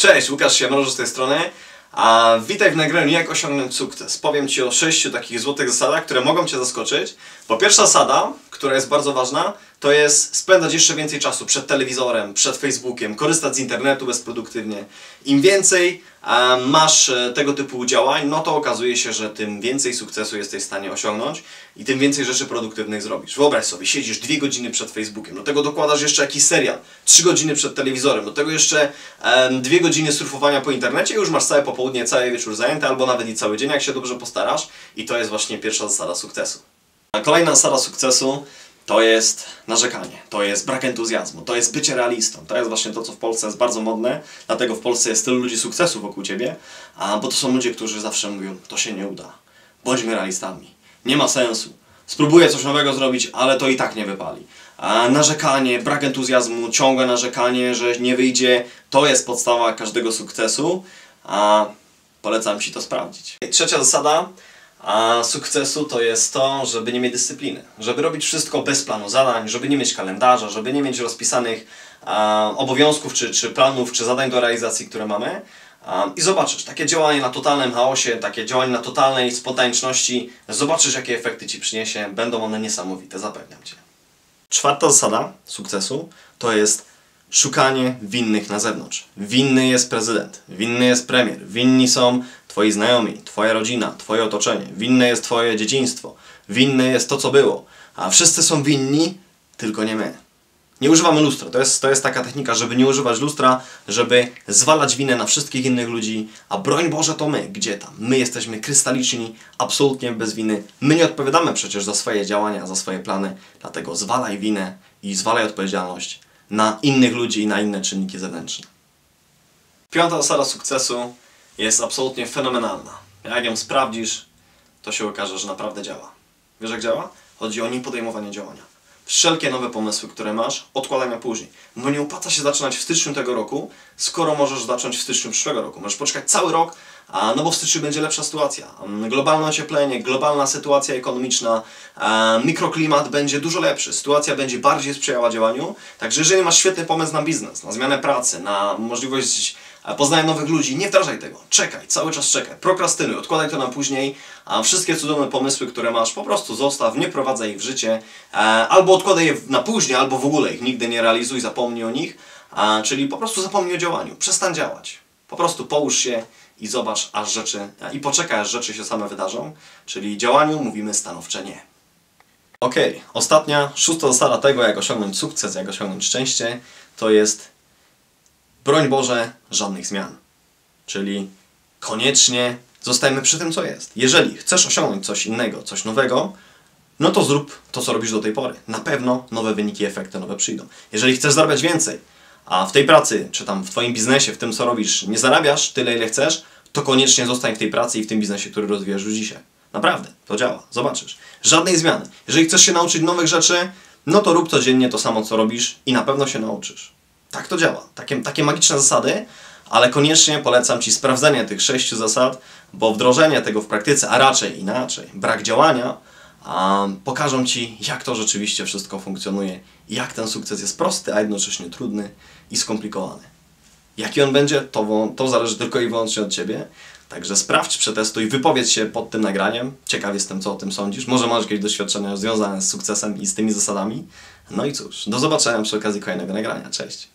Cześć, Łukasz Siemroż z tej strony. A witaj w nagraniu Jak osiągnąć sukces. Powiem Ci o sześciu takich złotych zasadach, które mogą Cię zaskoczyć. Bo pierwsza zasada, która jest bardzo ważna, to jest spędzać jeszcze więcej czasu przed telewizorem, przed Facebookiem, korzystać z internetu bezproduktywnie. Im więcej masz e, tego typu działań, no to okazuje się, że tym więcej sukcesu jesteś w stanie osiągnąć i tym więcej rzeczy produktywnych zrobisz. Wyobraź sobie, siedzisz dwie godziny przed Facebookiem, do tego dokładasz jeszcze jakiś serial, trzy godziny przed telewizorem, do tego jeszcze dwie godziny surfowania po internecie i już masz całe popołudnie, cały wieczór zajęty, albo nawet i cały dzień, jak się dobrze postarasz i to jest właśnie pierwsza zasada sukcesu. Kolejna zasada sukcesu to jest narzekanie, to jest brak entuzjazmu, to jest bycie realistą. To jest właśnie to, co w Polsce jest bardzo modne, dlatego w Polsce jest tylu ludzi sukcesu wokół Ciebie, a, bo to są ludzie, którzy zawsze mówią, to się nie uda. Bądźmy realistami. Nie ma sensu. Spróbuję coś nowego zrobić, ale to i tak nie wypali. A narzekanie, brak entuzjazmu, ciągłe narzekanie, że nie wyjdzie, to jest podstawa każdego sukcesu. A polecam Ci to sprawdzić. Trzecia zasada a sukcesu to jest to, żeby nie mieć dyscypliny, żeby robić wszystko bez planu zadań, żeby nie mieć kalendarza, żeby nie mieć rozpisanych obowiązków, czy, czy planów, czy zadań do realizacji, które mamy. I zobaczysz, takie działanie na totalnym chaosie, takie działanie na totalnej spontaniczności, zobaczysz jakie efekty Ci przyniesie, będą one niesamowite, zapewniam Cię. Czwarta zasada sukcesu to jest szukanie winnych na zewnątrz. Winny jest prezydent, winny jest premier, winni są Twoi znajomi, Twoja rodzina, Twoje otoczenie, winne jest Twoje dzieciństwo, winne jest to, co było, a wszyscy są winni, tylko nie my. Nie używamy lustra. To jest, to jest taka technika, żeby nie używać lustra, żeby zwalać winę na wszystkich innych ludzi, a broń Boże to my. Gdzie tam? My jesteśmy krystaliczni, absolutnie bez winy. My nie odpowiadamy przecież za swoje działania, za swoje plany, dlatego zwalaj winę i zwalaj odpowiedzialność na innych ludzi i na inne czynniki zewnętrzne. Piąta zasada sukcesu jest absolutnie fenomenalna. Jak ją sprawdzisz, to się okaże, że naprawdę działa. Wiesz jak działa? Chodzi o niepodejmowanie działania. Wszelkie nowe pomysły, które masz, odkładania później. Bo nie opłaca się zaczynać w styczniu tego roku, skoro możesz zacząć w styczniu przyszłego roku. Możesz poczekać cały rok, no bo w styczniu będzie lepsza sytuacja. Globalne ocieplenie, globalna sytuacja ekonomiczna, mikroklimat będzie dużo lepszy, sytuacja będzie bardziej sprzyjała działaniu. Także jeżeli masz świetny pomysł na biznes, na zmianę pracy, na możliwość poznania nowych ludzi, nie wdrażaj tego. Czekaj, cały czas czekaj. Prokrastynuj, odkładaj to na później, a wszystkie cudowne pomysły, które masz, po prostu zostaw, nie prowadzaj ich w życie, e, albo odkładaj je na później, albo w ogóle ich nigdy nie realizuj, zapomnij o nich, czyli po prostu zapomnij o działaniu, przestań działać. Po prostu połóż się i zobacz, aż rzeczy, i poczekaj, aż rzeczy się same wydarzą, czyli działaniu mówimy stanowcze nie. Ok, ostatnia, szósta zasada tego, jak osiągnąć sukces, jak osiągnąć szczęście, to jest broń Boże, żadnych zmian. Czyli koniecznie zostajmy przy tym, co jest. Jeżeli chcesz osiągnąć coś innego, coś nowego, no to zrób to, co robisz do tej pory. Na pewno nowe wyniki, efekty nowe przyjdą. Jeżeli chcesz zarabiać więcej, a w tej pracy, czy tam w Twoim biznesie, w tym, co robisz, nie zarabiasz tyle, ile chcesz, to koniecznie zostań w tej pracy i w tym biznesie, który rozwijasz już dzisiaj. Naprawdę, to działa. Zobaczysz. Żadnej zmiany. Jeżeli chcesz się nauczyć nowych rzeczy, no to rób codziennie to samo, co robisz i na pewno się nauczysz. Tak to działa. Takie, takie magiczne zasady, ale koniecznie polecam Ci sprawdzenie tych sześciu zasad, bo wdrożenie tego w praktyce, a raczej inaczej, brak działania, um, pokażą Ci, jak to rzeczywiście wszystko funkcjonuje jak ten sukces jest prosty, a jednocześnie trudny i skomplikowany. Jaki on będzie, to, to zależy tylko i wyłącznie od Ciebie. Także sprawdź, przetestuj, wypowiedz się pod tym nagraniem. Ciekaw jestem, co o tym sądzisz. Może masz jakieś doświadczenia związane z sukcesem i z tymi zasadami. No i cóż, do zobaczenia przy okazji kolejnego nagrania. Cześć!